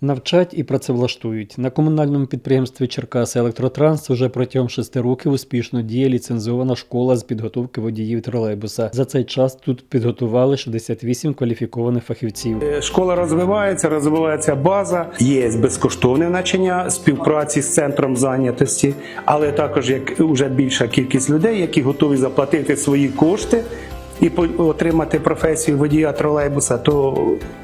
Навчать і працевлаштують. На комунальному підприємстві Черкаси Електротранс уже протягом шести років успішно діє ліцензована школа з підготовки водіїв тролейбуса. За цей час тут підготували 68 кваліфікованих фахівців. Е, Школа розвивається, розвивається база. Є безкоштовне навчання співпраці з центром зайнятості, але також як вже більша кількість людей, які готові заплатити свої кошти. І по- отримати професію водія тролейбуса, то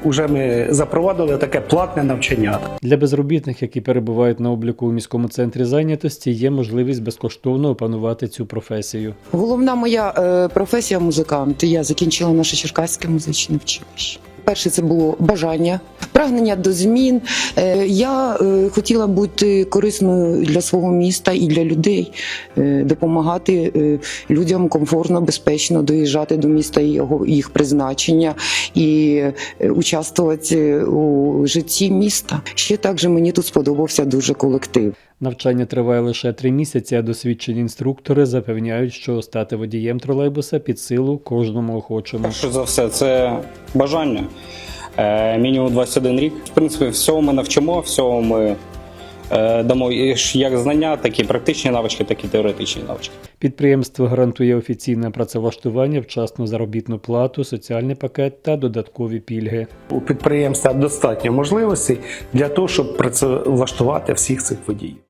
вже ми запровадили таке платне навчання. Для безробітних, які перебувають на обліку у міському центрі зайнятості, є можливість безкоштовно опанувати цю професію. Головна моя е, професія музикант. Я закінчила наше Черкаське музичне училище. Перше це було бажання, прагнення до змін. Е, Я е, хотіла бути корисною для свого міста і для людей, е, допомагати людям комфортно, безпечно доїжджати до міста і його їх призначення і участвувати у житті міста. Ще також мені тут сподобався дуже колектив. Навчання триває лише три місяці, а досвідчені інструктори запевняють, що стати водієм тролейбуса під силу кожному охочому. Перше за все, це бажання. Е, Мінімум 21 рік. В принципі, всього ми навчимо, всього ми е, дамо як знання, так і практичні навички, так і теоретичні навички. Підприємство гарантує офіційне працевлаштування, вчасну заробітну плату, соціальний пакет та додаткові пільги. У підприємства достатньо можливостей для того, щоб працевлаштувати всіх цих водіїв.